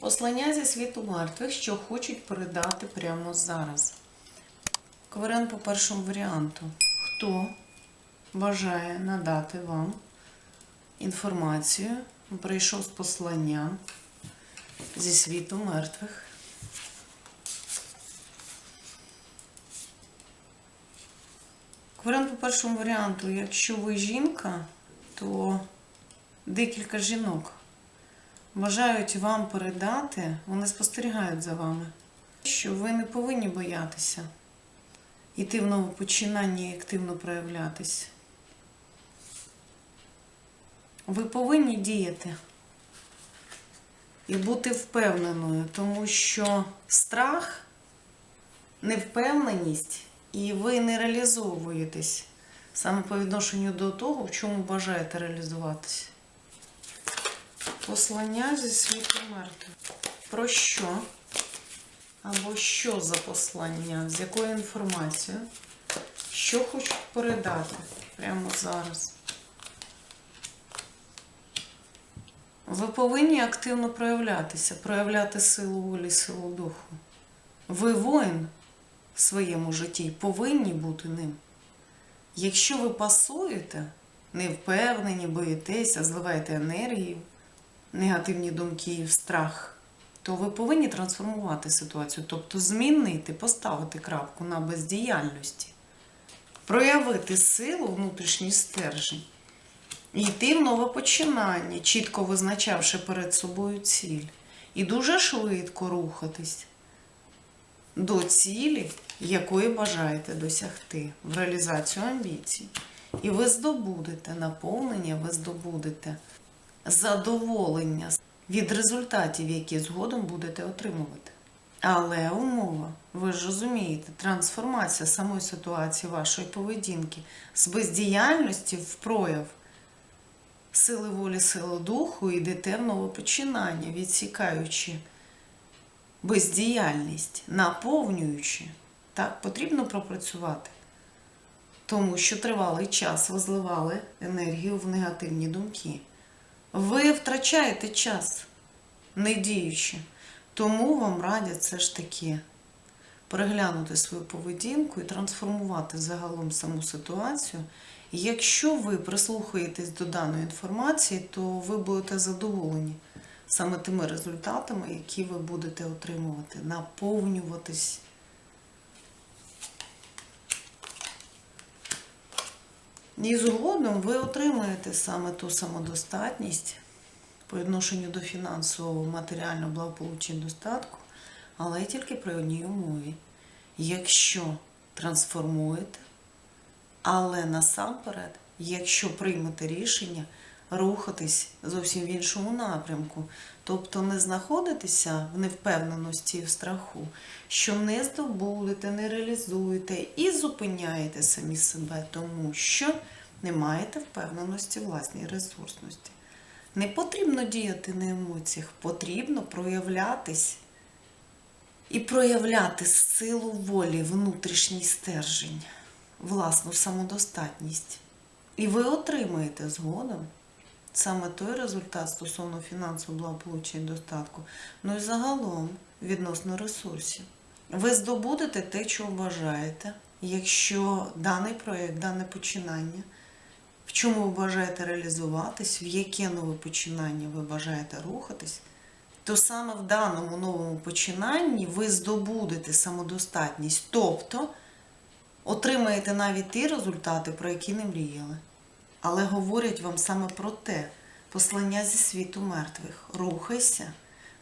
Послання зі світу мертвих, що хочуть передати прямо зараз. Кварен по першому варіанту. Хто бажає надати вам інформацію, прийшов з посланням зі світу мертвих. Кварен по першому варіанту, якщо ви жінка, то декілька жінок бажають вам передати, вони спостерігають за вами, що ви не повинні боятися йти в новопочинання і активно проявлятись. Ви повинні діяти і бути впевненою, тому що страх, невпевненість, і ви не реалізовуєтесь саме по відношенню до того, в чому бажаєте реалізуватись. Послання зі світу мертвих. Про що? Або що за послання? З якою інформацією? Що хочуть передати прямо зараз? Ви повинні активно проявлятися, проявляти силу волі, силу духу. Ви воїн в своєму житті повинні бути ним. Якщо ви пасуєте, не впевнені, боїтеся, зливаєте енергію, негативні думки в страх, то ви повинні трансформувати ситуацію, тобто змінити, поставити крапку на бездіяльності, проявити силу, внутрішній стержень, і йти в нове починання, чітко визначавши перед собою ціль. І дуже швидко рухатись до цілі, якої бажаєте досягти в реалізацію амбіцій. І ви здобудете наповнення, ви здобудете задоволення від результатів, які згодом будете отримувати. Але умова, ви ж розумієте, трансформація самої ситуації вашої поведінки з бездіяльності в прояв сили волі, сили духу йдете в нове починання, відсікаючи бездіяльність, наповнюючи. Так, потрібно пропрацювати. Тому що тривалий час ви зливали енергію в негативні думки. Ви втрачаєте час, не діючи. Тому вам радять все ж таки переглянути свою поведінку і трансформувати загалом саму ситуацію. Якщо ви прислухаєтесь до даної інформації, то ви будете задоволені саме тими результатами, які ви будете отримувати, наповнюватись. І згодом ви отримаєте саме ту самодостатність по відношенню до фінансового, матеріального благополуччя і достатку, але тільки при одній умові. Якщо трансформуєте, але насамперед, якщо приймете рішення рухатись зовсім в іншому напрямку, тобто не знаходитися в невпевненості і в страху, що не здобудете, не реалізуєте і зупиняєте самі себе, тому що не маєте впевненості власній ресурсності. Не потрібно діяти на емоціях, потрібно проявлятись і проявляти силу волі, внутрішній стержень, власну самодостатність. І ви отримаєте згодом саме той результат стосовно фінансового благополуччя і достатку, ну і загалом відносно ресурсів. Ви здобудете те, чого бажаєте, якщо даний проєкт, дане починання, в чому ви бажаєте реалізуватись, в яке нове починання ви бажаєте рухатись, то саме в даному новому починанні ви здобудете самодостатність, тобто отримаєте навіть ті результати, про які не мріяли. Але говорять вам саме про те, послання зі світу мертвих. Рухайся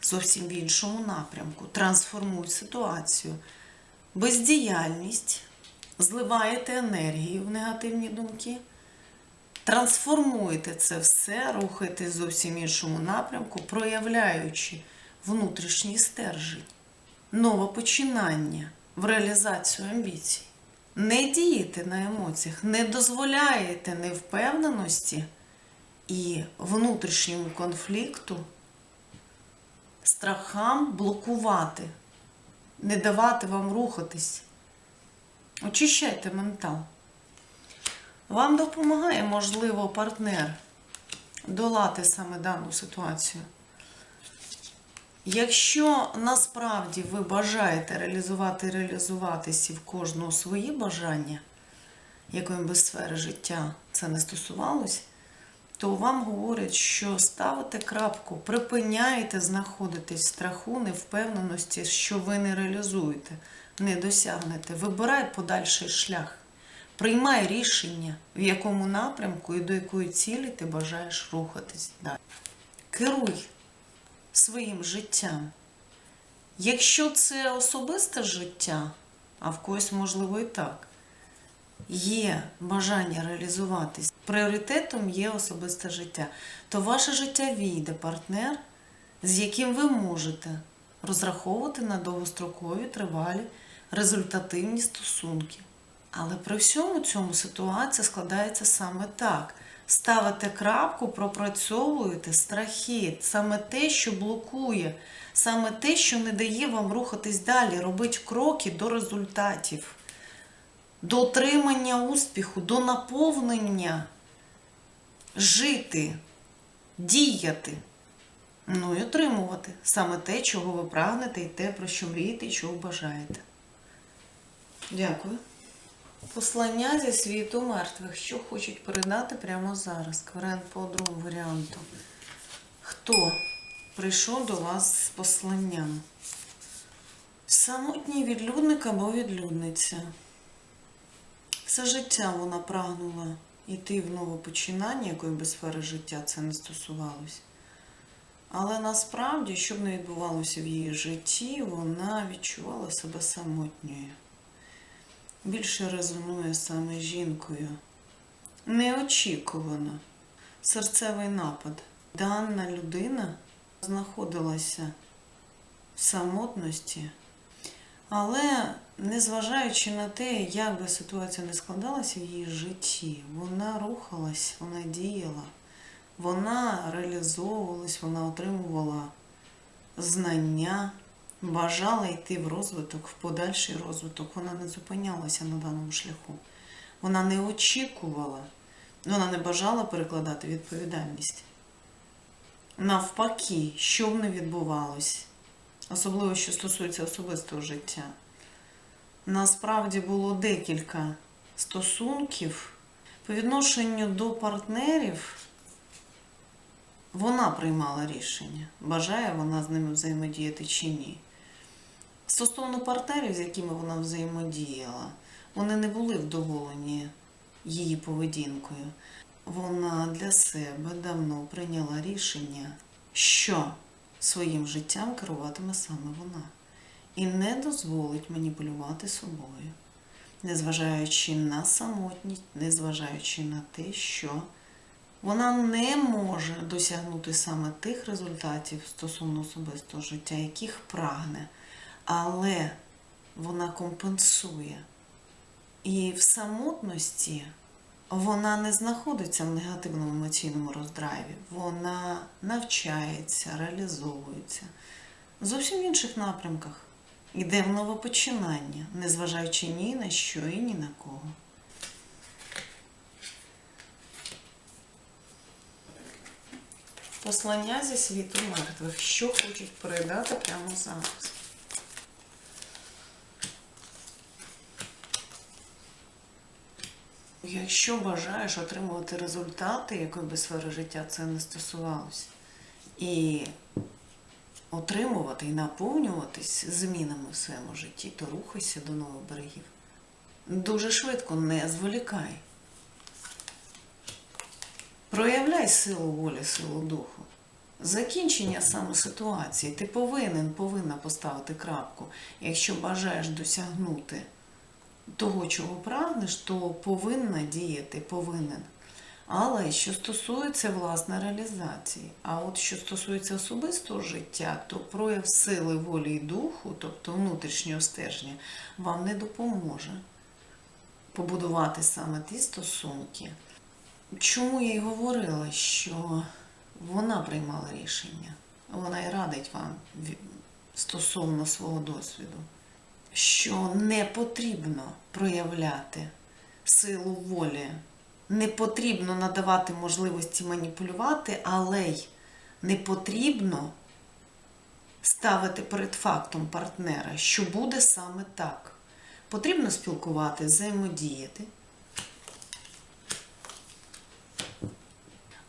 зовсім в іншому напрямку, трансформуй ситуацію. Бездіяльність, зливаєте енергію в негативні думки, трансформуйте це все, рухайте зовсім іншому напрямку, проявляючи внутрішній стержень, нове починання в реалізацію амбіцій. Не дієте на емоціях, не дозволяєте невпевненості і внутрішньому конфлікту, страхам блокувати, не давати вам рухатись. Очищайте ментал. Вам допомагає, можливо, партнер долати саме дану ситуацію. Якщо насправді ви бажаєте реалізувати і реалізуватися в кожного свої бажання, якої би сфери життя це не стосувалось, то вам говорять, що ставите крапку, припиняєте знаходитись в страху, невпевненості, що ви не реалізуєте, не досягнете. Вибирай подальший шлях. Приймай рішення, в якому напрямку і до якої цілі ти бажаєш рухатись далі. Керуй своїм життям. Якщо це особисте життя, а в когось можливо і так, є бажання реалізуватись, пріоритетом є особисте життя, то ваше життя війде партнер, з яким ви можете розраховувати на довгострокові, тривалі, результативні стосунки. Але при всьому цьому ситуація складається саме так. Ставите крапку, пропрацьовуєте страхи, саме те, що блокує, саме те, що не дає вам рухатись далі, робити кроки до результатів, до отримання успіху, до наповнення, жити, діяти. Ну і отримувати саме те, чого ви прагнете, і те, про що мрієте, і чого бажаєте. Дякую. Послання зі світу мертвих, що хочуть передати прямо зараз. Кварен по другому варіанту. Хто прийшов до вас з посланням? Самотній відлюдник або відлюдниця. Все життя вона прагнула йти в нове починання, якої би сфери життя це не стосувалось. Але насправді, що б не відбувалося в її житті, вона відчувала себе самотньою більше резонує саме жінкою. Неочікувано. Серцевий напад. Дана людина знаходилася в самотності, але незважаючи на те, як би ситуація не складалася в її житті, вона рухалась, вона діяла, вона реалізовувалась, вона отримувала знання бажала йти в розвиток, в подальший розвиток. Вона не зупинялася на даному шляху. Вона не очікувала, вона не бажала перекладати відповідальність. Навпаки, що б не відбувалось, особливо, що стосується особистого життя. Насправді було декілька стосунків по відношенню до партнерів. Вона приймала рішення, бажає вона з ними взаємодіяти чи ні. Стосовно партнерів, з якими вона взаємодіяла, вони не були вдоволені її поведінкою. Вона для себе давно прийняла рішення, що своїм життям керуватиме саме вона, і не дозволить маніпулювати собою, незважаючи на самотність, незважаючи на те, що вона не може досягнути саме тих результатів стосовно особистого життя, яких прагне але вона компенсує. І в самотності вона не знаходиться в негативному емоційному роздрайві. Вона навчається, реалізовується зовсім в інших напрямках. Йде в новопочинання, незважаючи ні на що і ні на кого. Послання зі світу мертвих. Що хочуть передати прямо зараз? Якщо бажаєш отримувати результати, якої би сфери життя це не стосувалося, і отримувати і наповнюватись змінами в своєму житті, то рухайся до нових берегів. Дуже швидко не зволікай. Проявляй силу волі, силу духу. Закінчення саме ситуації. Ти повинен, повинна поставити крапку, якщо бажаєш досягнути того, чого прагнеш, то повинна діяти, повинен. Але що стосується власне реалізації, а от що стосується особистого життя, то прояв сили волі і духу, тобто внутрішнього стержня, вам не допоможе побудувати саме ті стосунки. Чому я й говорила, що вона приймала рішення, вона і радить вам стосовно свого досвіду що не потрібно проявляти силу волі, не потрібно надавати можливості маніпулювати, але й не потрібно ставити перед фактом партнера, що буде саме так. Потрібно спілкувати, взаємодіяти.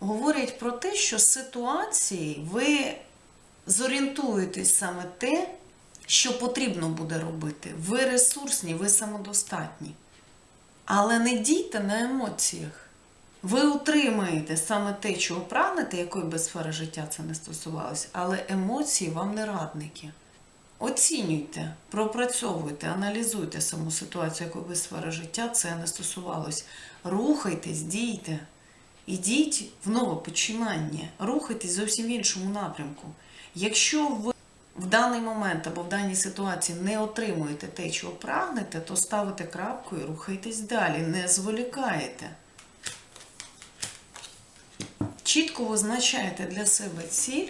Говорять про те, що з ситуації ви зорієнтуєтесь саме те, що потрібно буде робити. Ви ресурсні, ви самодостатні. Але не дійте на емоціях. Ви утримаєте саме те, чого прагнете, якої би сфери життя це не стосувалося, але емоції вам не радники. Оцінюйте, пропрацьовуйте, аналізуйте саму ситуацію, якої би сфери життя це не стосувалось. Рухайтесь, дійте. Ідіть в нове починання, рухайтесь зовсім в іншому напрямку. Якщо ви в даний момент або в даній ситуації не отримуєте те, чого прагнете, то ставите крапку і рухайтесь далі, не зволікаєте. Чітко визначаєте для себе ціль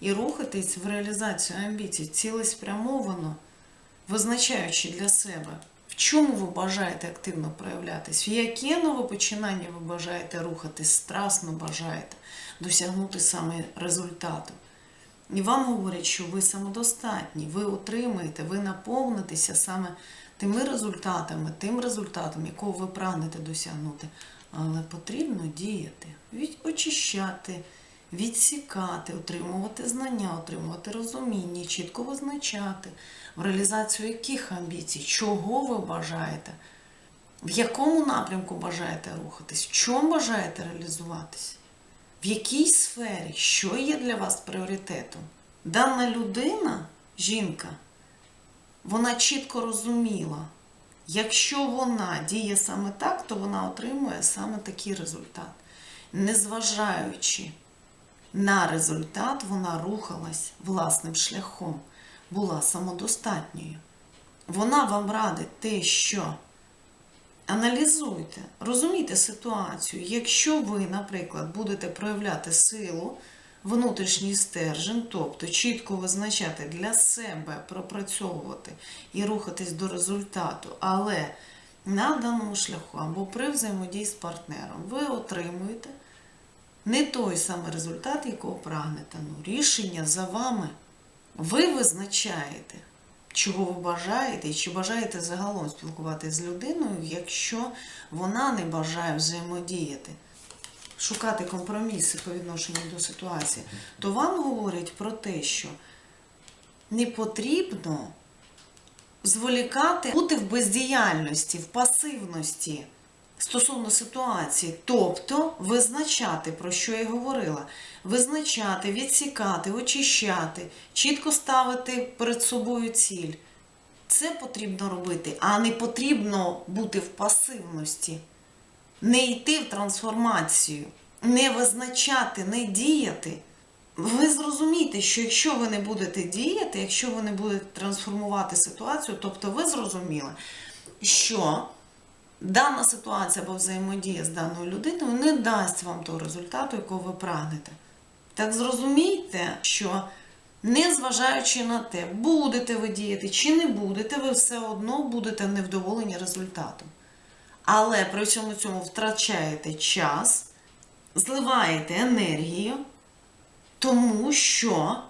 і рухайтесь в реалізацію амбіцій цілеспрямовано, визначаючи для себе, в чому ви бажаєте активно проявлятись, в яке нове починання ви бажаєте рухатись, страстно бажаєте досягнути саме результату. І вам говорять, що ви самодостатні, ви отримаєте, ви наповнитеся саме тими результатами, тим результатом, якого ви прагнете досягнути. Але потрібно діяти, від очищати, відсікати, отримувати знання, отримувати розуміння, чітко визначати, в реалізацію яких амбіцій, чого ви бажаєте, в якому напрямку бажаєте рухатись, в чому бажаєте реалізуватись, в якій сфері, що є для вас пріоритетом. Дана людина, жінка, вона чітко розуміла. Якщо вона діє саме так, то вона отримує саме такий результат. Незважаючи на результат, вона рухалась власним шляхом, була самодостатньою. Вона вам радить те, що аналізуйте, розумійте ситуацію. Якщо ви, наприклад, будете проявляти силу, внутрішній стержень, тобто чітко визначати для себе, пропрацьовувати і рухатись до результату, але на даному шляху або при взаємодії з партнером ви отримуєте не той самий результат, якого прагнете. Ну, рішення за вами. Ви визначаєте, чого ви бажаєте, і чи бажаєте загалом спілкуватися з людиною, якщо вона не бажає взаємодіяти шукати компроміси по відношенню до ситуації, то вам говорять про те, що не потрібно зволікати, бути в бездіяльності, в пасивності стосовно ситуації, тобто визначати, про що я говорила, визначати, відсікати, очищати, чітко ставити перед собою ціль. Це потрібно робити, а не потрібно бути в пасивності не йти в трансформацію, не визначати, не діяти. Ви зрозумієте, що якщо ви не будете діяти, якщо ви не будете трансформувати ситуацію, тобто ви зрозуміли, що дана ситуація або взаємодія з даною людиною не дасть вам того результату, якого ви прагнете. Так зрозумійте, що незважаючи на те, будете ви діяти чи не будете, ви все одно будете невдоволені результатом. Але при всьому цьому втрачаєте час, зливаєте енергію, тому що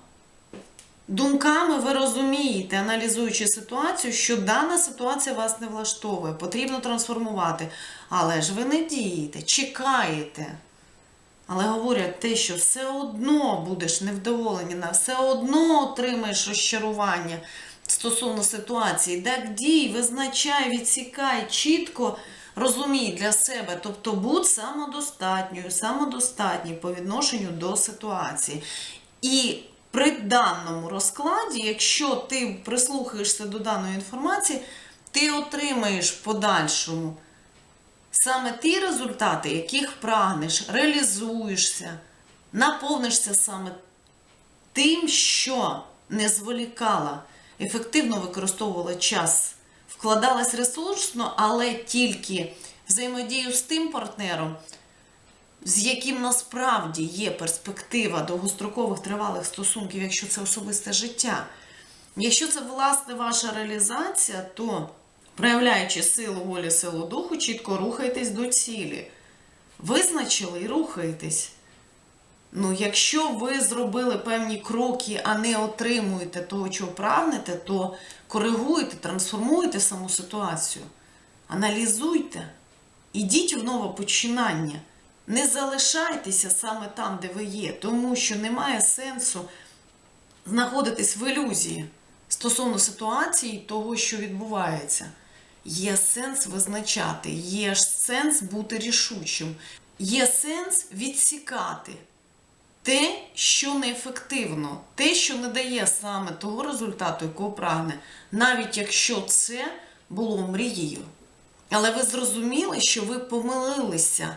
думками ви розумієте, аналізуючи ситуацію, що дана ситуація вас не влаштовує, потрібно трансформувати. Але ж ви не дієте, чекаєте. Але говорять те, що все одно будеш невдоволена, все одно отримаєш розчарування стосовно ситуації. Так дій, визначай, відсікай, чітко розумій для себе, тобто будь самодостатньою, самодостатній по відношенню до ситуації. І при даному розкладі, якщо ти прислухаєшся до даної інформації, ти отримаєш в подальшому саме ті результати, яких прагнеш, реалізуєшся, наповнишся саме тим, що не зволікала, ефективно використовувала час вкладалась ресурсно, але тільки взаємодію з тим партнером, з яким насправді є перспектива довгострокових тривалих стосунків, якщо це особисте життя. Якщо це власне ваша реалізація, то проявляючи силу волі, силу духу, чітко рухайтесь до цілі. Визначили і рухаєтесь. Ну, якщо ви зробили певні кроки, а не отримуєте того, чого прагнете, то коригуйте, трансформуйте саму ситуацію, аналізуйте, ідіть в нове починання. Не залишайтеся саме там, де ви є, тому що немає сенсу знаходитись в ілюзії стосовно ситуації того, що відбувається. Є сенс визначати, є ж сенс бути рішучим, є сенс відсікати те, що неефективно, те, що не дає саме того результату, якого прагне, навіть якщо це було мрією. Але ви зрозуміли, що ви помилилися,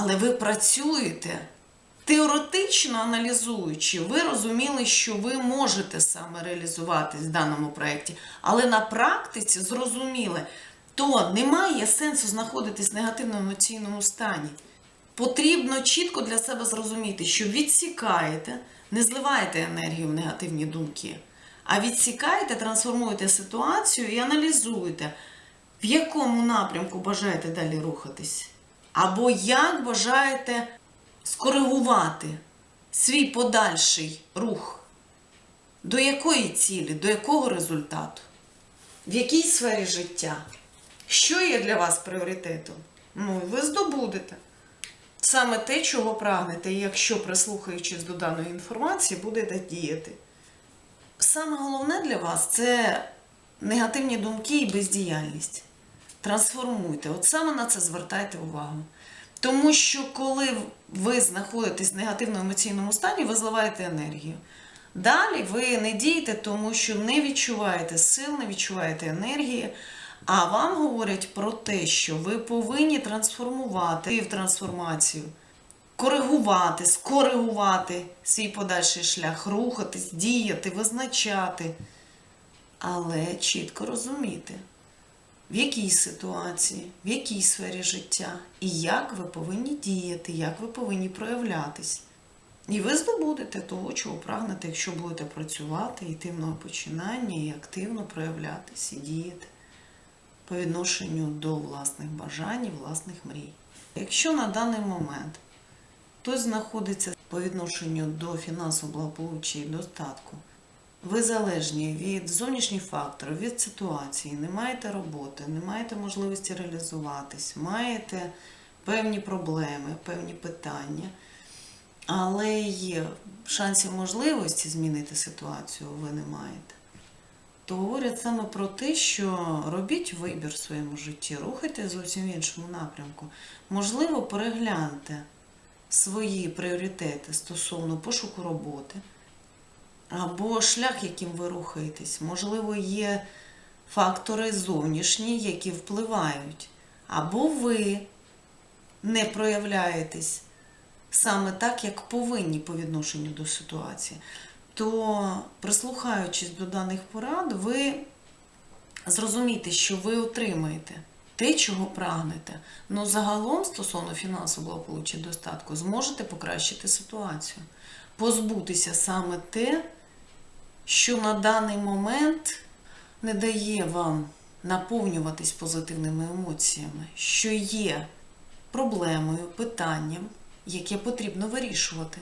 але ви працюєте. Теоретично аналізуючи, ви розуміли, що ви можете саме реалізуватись в даному проєкті, але на практиці зрозуміли, то немає сенсу знаходитись в негативному емоційному стані. Потрібно чітко для себе зрозуміти, що відсікаєте, не зливаєте енергію в негативні думки, а відсікаєте, трансформуєте ситуацію і аналізуєте, в якому напрямку бажаєте далі рухатись, або як бажаєте скоригувати свій подальший рух. До якої цілі, до якого результату? В якій сфері життя? Що є для вас пріоритетом? Ну, ви здобудете саме те, чого прагнете, якщо, прислухаючись до даної інформації, будете діяти. Саме головне для вас це негативні думки і бездіяльність. Трансформуйте. От саме на це звертайте увагу. Тому що коли ви знаходитесь в негативному емоційному стані, ви зливаєте енергію. Далі ви не дієте, тому що не відчуваєте сил, не відчуваєте енергії. А вам говорять про те, що ви повинні трансформувати в трансформацію, коригувати, скоригувати свій подальший шлях, рухатись, діяти, визначати. Але чітко розуміти, в якій ситуації, в якій сфері життя і як ви повинні діяти, як ви повинні проявлятись. І ви здобудете того, чого прагнете, якщо будете працювати, йти в нове починання і активно проявлятись і діяти по відношенню до власних бажань і власних мрій. Якщо на даний момент хтось знаходиться по відношенню до фінансового благополуччя і достатку, ви залежні від зовнішніх факторів, від ситуації, не маєте роботи, не маєте можливості реалізуватись, маєте певні проблеми, певні питання, але є шансів можливості змінити ситуацію, ви не маєте то говорять саме про те, що робіть вибір в своєму житті, рухайте зовсім в іншому напрямку. Можливо, перегляньте свої пріоритети стосовно пошуку роботи, або шлях, яким ви рухаєтесь. Можливо, є фактори зовнішні, які впливають, або ви не проявляєтесь саме так, як повинні по відношенню до ситуації то прислухаючись до даних порад, ви зрозумієте, що ви отримаєте те, чого прагнете. Ну загалом, стосовно фінансового благополуччя достатку, зможете покращити ситуацію, позбутися саме те, що на даний момент не дає вам наповнюватись позитивними емоціями, що є проблемою, питанням, яке потрібно вирішувати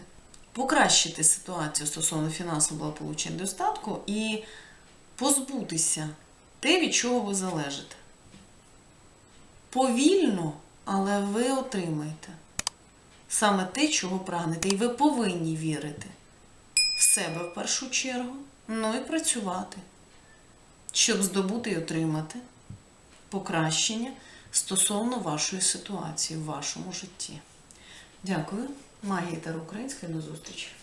покращити ситуацію стосовно фінансового благополуччя достатку і позбутися те, від чого ви залежите. Повільно, але ви отримаєте саме те, чого прагнете, і ви повинні вірити в себе в першу чергу, ну і працювати, щоб здобути і отримати покращення стосовно вашої ситуації в вашому житті. Дякую. Магія та Українська. До зустрічі!